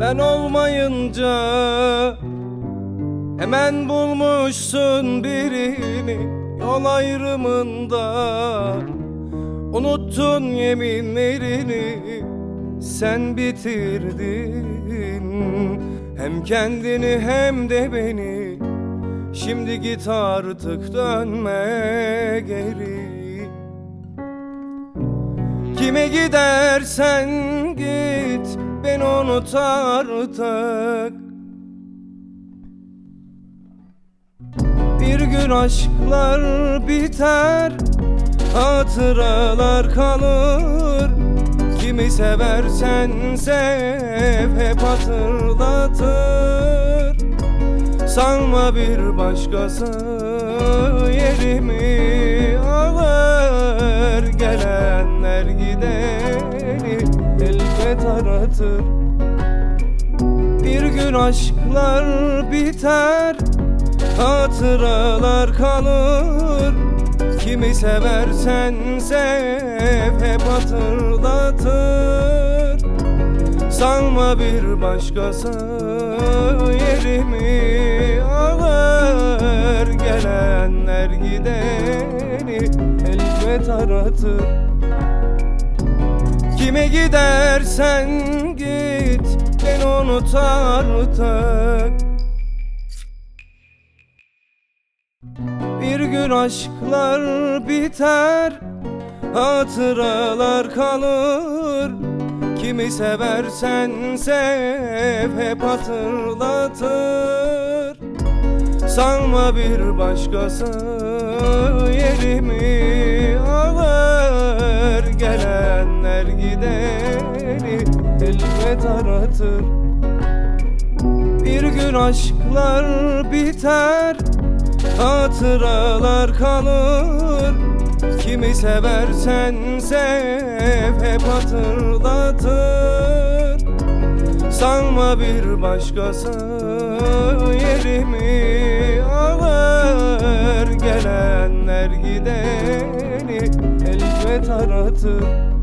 Sen olmayınca Hemen bulmuşsun birini Yol ayrımında. Unuttun yeminlerini Sen bitirdin. Hem kendini hem de beni. Şimdi git artık dönme geri. Kime gidersen git Beni unut artık Bir gün aşklar biter Hatıralar kalır. Kimi seversen sev Hep hatırlatır. Sanma bir başkası gideni elbet aratır Bir gün aşklar biter Hatıralar kalır. Kimi seversen sev Hep hatırlatır. Sanma bir başkası yerimi alır. Gelenler gideni elbet aratır Kime gidersen git beni unut artık Bir gün aşklar biter Hatıralar kalır. Kimi seversen sev Hep hatırlatır. Sanma bir başkası yerimi alır Gelenler gideni elbet aratır. Bir gün aşklar biter Hatıralar kalır. Kimi seversen sev Hep hatırlatır. Sanma bir başkası yerimi alır. Gelenler gideni elbet aratır